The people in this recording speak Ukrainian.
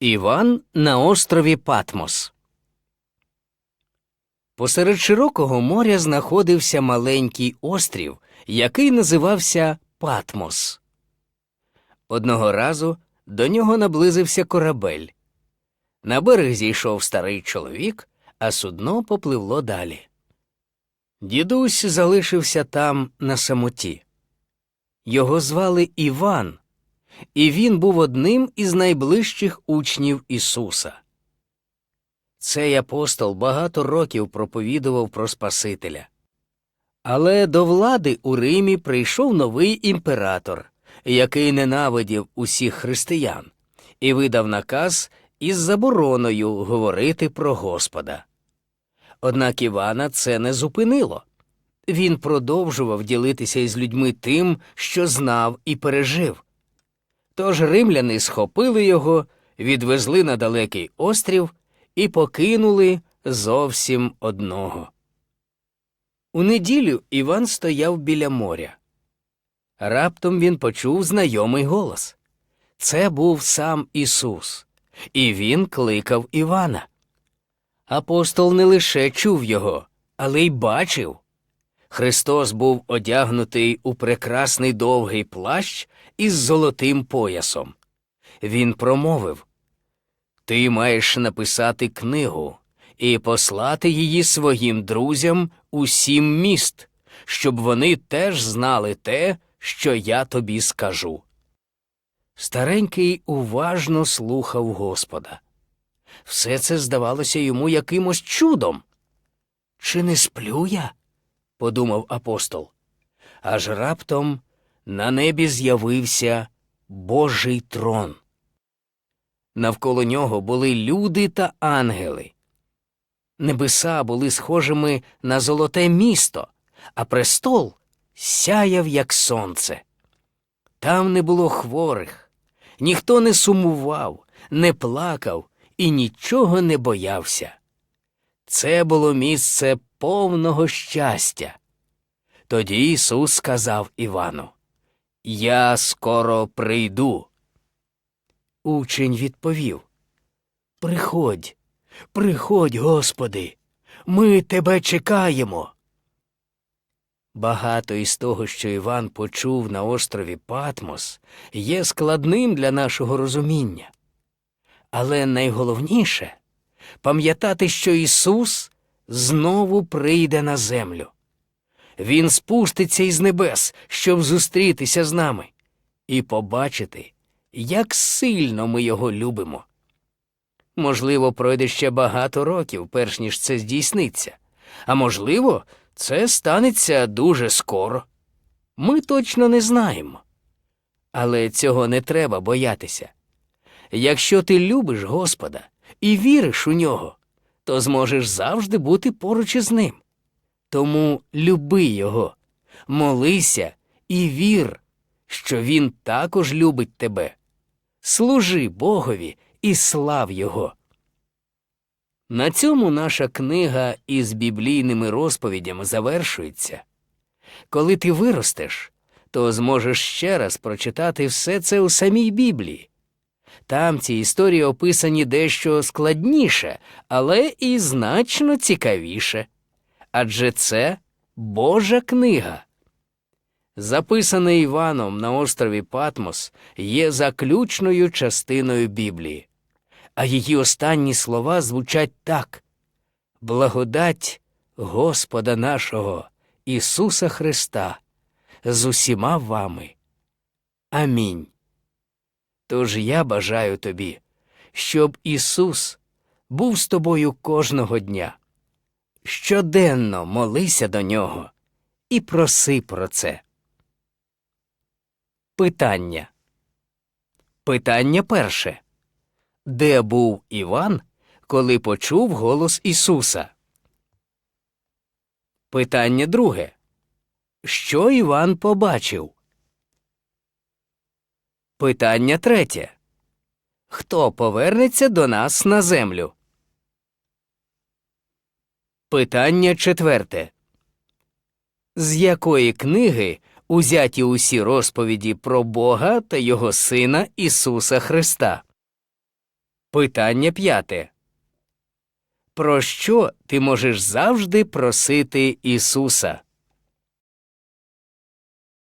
Іван на острові Патмос. Посеред широкого моря знаходився маленький острів, який називався Патмос. Одного разу до нього наблизився корабель. На берег зійшов старий чоловік, а судно попливло далі. Дідусь залишився там на самоті. Його звали Іван, і він був одним із найближчих учнів Ісуса. Цей апостол багато років проповідував про Спасителя. Але до влади у Римі прийшов новий імператор, який ненавидів усіх християн, і видав наказ із забороною говорити про Господа. Однак Івана це не зупинило. Він продовжував ділитися із людьми тим, що знав і пережив. Тож римляни схопили його, відвезли на далекий острів і покинули зовсім одного. У неділю Іван стояв біля моря. Раптом він почув знайомий голос. Це був сам Ісус, і він кликав Івана. Апостол не лише чув його, але й бачив. Христос був одягнутий у прекрасний довгий плащ із золотим поясом. Він промовив Ти маєш написати книгу і послати її своїм друзям у сім міст, щоб вони теж знали те, що я тобі скажу. Старенький уважно слухав Господа. Все це здавалося йому якимось чудом. Чи не сплю я? Подумав апостол. Аж раптом на небі з'явився Божий трон. Навколо нього були люди та ангели. Небеса були схожими на золоте місто, а престол сяяв, як сонце. Там не було хворих, ніхто не сумував, не плакав і нічого не боявся. Це було місце повного щастя. Тоді Ісус сказав Івану Я скоро прийду. Учень відповів Приходь, приходь, Господи, ми тебе чекаємо. Багато із того, що Іван почув на острові Патмос, є складним для нашого розуміння. Але найголовніше пам'ятати, що Ісус знову прийде на землю. Він спуститься із небес, щоб зустрітися з нами, і побачити, як сильно ми його любимо. Можливо, пройде ще багато років, перш ніж це здійсниться, а можливо, це станеться дуже скоро. Ми точно не знаємо. Але цього не треба боятися. Якщо ти любиш Господа і віриш у нього, то зможеш завжди бути поруч із ним. Тому люби його, молися і вір, що він також любить тебе. Служи Богові і слав Його. На цьому наша книга із біблійними розповідями завершується. Коли ти виростеш, то зможеш ще раз прочитати все це у самій Біблії. Там ці історії описані дещо складніше, але і значно цікавіше. Адже це Божа книга. Записане Іваном на острові Патмос є заключною частиною Біблії, а її останні слова звучать так Благодать Господа нашого Ісуса Христа з усіма вами. Амінь. Тож я бажаю тобі, щоб Ісус був з тобою кожного дня. Щоденно молися до нього і проси про це. Питання. Питання перше. Де був Іван, коли почув голос Ісуса? Питання друге. Що Іван побачив? Питання третє. Хто повернеться до нас на землю? Питання четверте. З якої книги узяті усі розповіді про Бога та Його Сина Ісуса Христа? Питання п'яте. Про що ти можеш завжди просити Ісуса?